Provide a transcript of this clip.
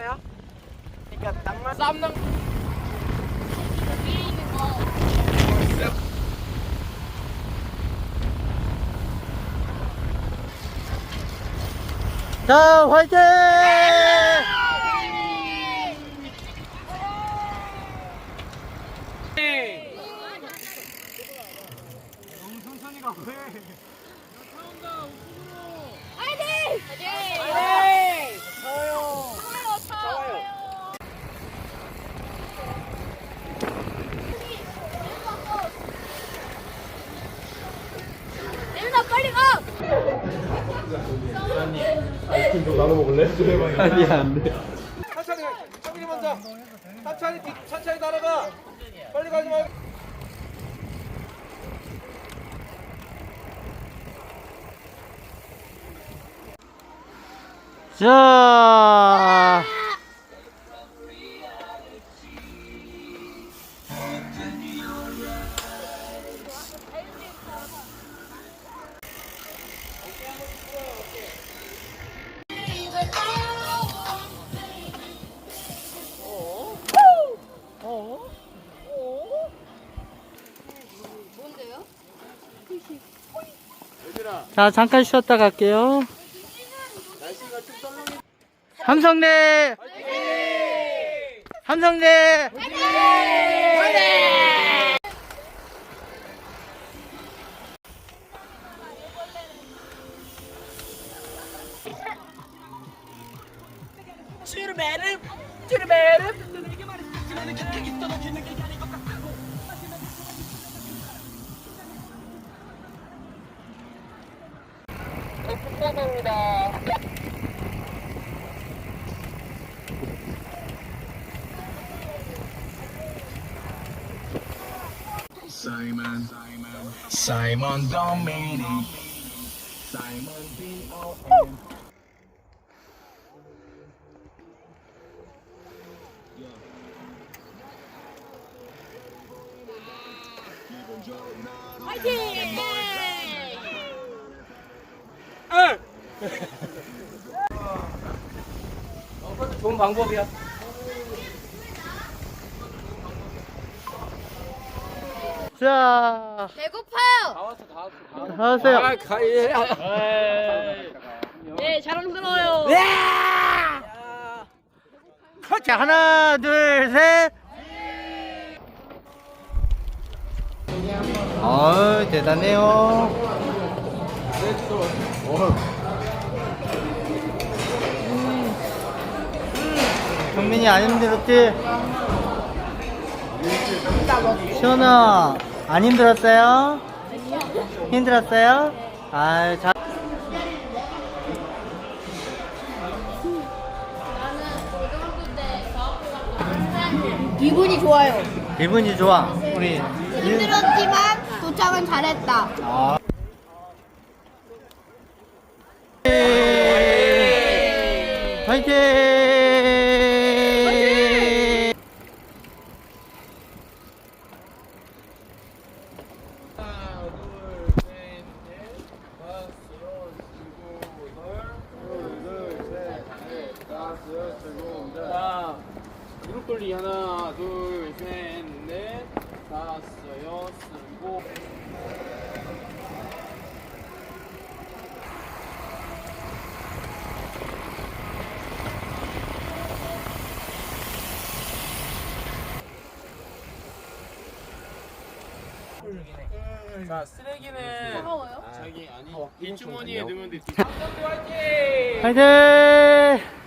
차야? 그러니까 낭만 쌈낭 자, 화이팅! 너무 천천히 가 왜? 화이팅! 네! 저요. 좋아요. 얘들아 빨리 가! 아니야, 안 돼. 천천히 가. 저기 먼저. 천천히 뒤, 천천히 따라가. 빨리 가지 말고. 자, 자, 잠깐 쉬었다 갈게요. 삼성대! 삼성대! Simon, Simon, Simon Dominic, Simon D O N. Fighting! B-O-N. 화이팅! 좋은 방법이야. 자, 배고파요. 다 왔어, 다 왔어, 다 왔어. 하세요. 아, 가, 예. 네, 자랑스러워요. 자, 하나, 둘, 셋. 어우, 대단해요. 정민이 안 힘들었지? 시원아, 안 힘들었어요? 힘들었어요? 아, 자. 기분이 좋아요. 기분이 좋아. 우리. 힘들었지만 도착은 잘했다. 아. 화이팅! 하나, 둘, 셋, 넷, 다섯, 여섯, 일곱, 자, 무릎 돌리 하나, 둘, 셋, 넷, 다섯, 여섯, 일곱. 자, 쓰레기는 차가워요? 자기 아니 뒷주머니에 넣으면 돼. 화이팅!